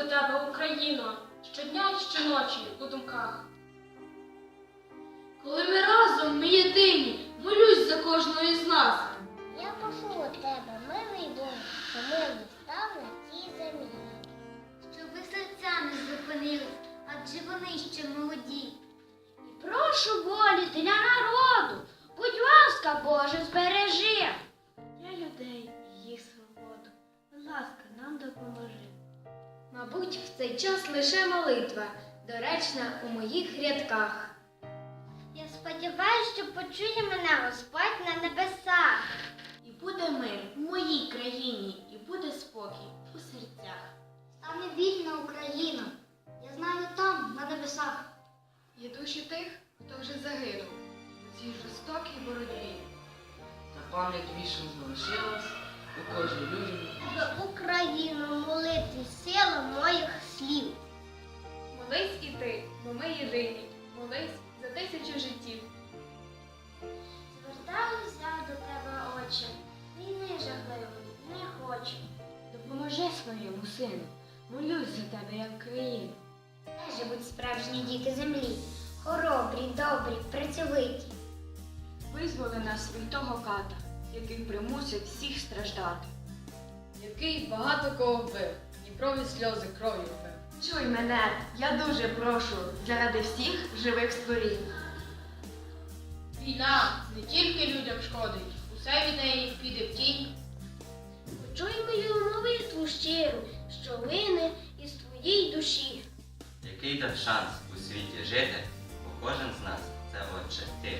до тебе, Україно, щодня і щоночі у думках. Коли ми разом, ми єдині, молюсь за кожного із нас. Я прошу у тебе, милий Бог, що милий став на цій землі. Щоб ви серця не зупинились, адже вони ще молоді. І прошу волі для народу, Мабуть, в цей час лише молитва, доречна у моїх рядках. Я сподіваюся, що почує мене Господь на небесах. І буде мир в моїй країні, і буде спокій у серцях. Стане вільна Україна. Я знаю там, на небесах. Є душі тих, хто вже загинув у цій жорстокій боротьбі. Та пам'ять вічно залишилась у кожній людині. За Україну молити сила моїх слів. Молись і ти, бо ми єдині. Молись за тисячу життів. Звертаюся до тебе, Отче, війни жахливої не хочу. Допоможи своєму сину. Молюсь за тебе, як країну. Де живуть справжні діти землі, хоробрі, добрі, працьовиті. Визволи нас від того ката, який примусить всіх страждати. Який багато кого вбив, Дніпрові сльози кров'ю вбив. Чуй мене, я дуже прошу, заради всіх живих створінь. Війна не тільки людям шкодить, усе від неї піде в тінь. Почуй мою молитву щиру, що лине із твоїй душі. Який дав шанс у світі жити, бо кожен з нас це отче ти.